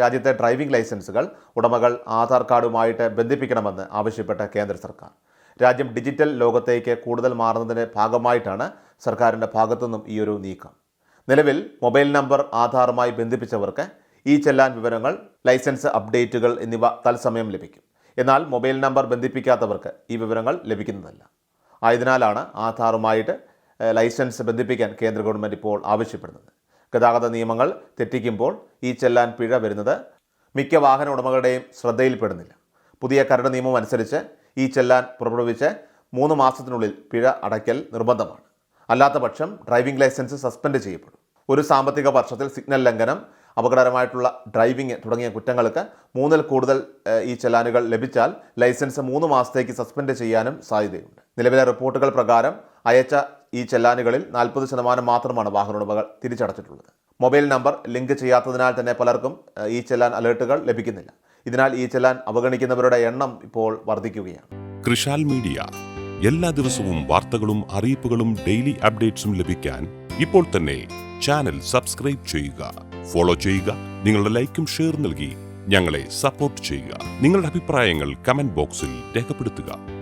രാജ്യത്തെ ഡ്രൈവിംഗ് ലൈസൻസുകൾ ഉടമകൾ ആധാർ കാർഡുമായിട്ട് ബന്ധിപ്പിക്കണമെന്ന് ആവശ്യപ്പെട്ട കേന്ദ്ര സർക്കാർ. രാജ്യം ഡിജിറ്റൽ ലോകത്തേക്ക് കൂടുതൽ മാറുന്നതിന്റെ ഭാഗമായിട്ടാണ് സർക്കാരിന്റെ ഭാഗത്തുനിന്നും ഈ ഒരു നീക്കം. നിലവിൽ മൊബൈൽ നമ്പർ ആധാറുമായി ബന്ധിപ്പിച്ചവർക്ക് ഈ ചെല്ലാൻ വിവരങ്ങൾ ലൈസൻസ് അപ്ഡേറ്റുകൾ എന്നിവ തത്സമയം ലഭിക്കും. എന്നാൽ മൊബൈൽ നമ്പർ ബന്ധിപ്പിക്കാത്തവർക്ക് ഈ വിവരങ്ങൾ ലഭിക്കുന്നതല്ല. ആയതിനാലാണ് ആധാറുമായിട്ട് ലൈസൻസ് ബന്ധിപ്പിക്കാൻ കേന്ദ്ര ഗവൺമെന്റ് ഇപ്പോൾ ആവശ്യപ്പെടുന്നത്. ഗതാഗത നിയമങ്ങൾ തെറ്റിക്കുമ്പോൾ ഈ ചെല്ലാൻ പിഴ വരുന്നത് മിക്ക വാഹന ഉടമകളുടെയും ശ്രദ്ധയിൽപ്പെടുന്നില്ല. പുതിയ കരട് നിയമം അനുസരിച്ച് ഈ ചെല്ലാൻ പുറപ്പെടുവിച്ച് മൂന്ന് മാസത്തിനുള്ളിൽ പിഴ അടയ്ക്കൽ നിർബന്ധമാണ്. അല്ലാത്ത പക്ഷം ഡ്രൈവിംഗ് ലൈസൻസ് സസ്പെൻഡ് ചെയ്യപ്പെടും. ഒരു സാമ്പത്തിക വർഷത്തിൽ സിഗ്നൽ ലംഘനം അപകടകരമായിട്ടുള്ള ഡ്രൈവിംഗ് തുടങ്ങിയ കുറ്റങ്ങൾക്ക് മൂന്നിൽ കൂടുതൽ ഈ ചെല്ലാനുകൾ ലഭിച്ചാൽ ലൈസൻസ് മൂന്ന് മാസത്തേക്ക് സസ്പെൻഡ് ചെയ്യാനും സാധ്യതയുണ്ട്. നിലവിലെ റിപ്പോർട്ടുകൾ പ്രകാരം അയച്ച ഈ ചെല്ലാനുകളിൽ നാൽപ്പത് ശതമാനം മാത്രമാണ് വാഹന ഉടമകൾ തിരിച്ചടച്ചിട്ടുള്ളത്. മൊബൈൽ നമ്പർ ലിങ്ക് ചെയ്യാത്തതിനാൽ തന്നെ പലർക്കും ഈ ചെല്ലാൻ അലേർട്ടുകൾ ലഭിക്കുന്നില്ല. ഇതിനാൽ ഈ ചെല്ലാൻ അവഗണിക്കുന്നവരുടെ എണ്ണം ഇപ്പോൾ വർദ്ധിക്കുകയാണ്. കൃഷാൽ മീഡിയ. എല്ലാ ദിവസവും വാർത്തകളും അറിയിപ്പുകളും ഡെയിലി അപ്ഡേറ്റ്സും ലഭിക്കാൻ ഇപ്പോൾ തന്നെ ചാനൽ സബ്സ്ക്രൈബ് ചെയ്യുക. ഫോളോ ചെയ്യുക. നിങ്ങളുടെ ലൈക്കും ഷെയർ നൽകി ഞങ്ങളെ സപ്പോർട്ട് ചെയ്യുക. നിങ്ങളുടെ അഭിപ്രായങ്ങൾ കമന്റ് ബോക്സിൽ രേഖപ്പെടുത്തുക.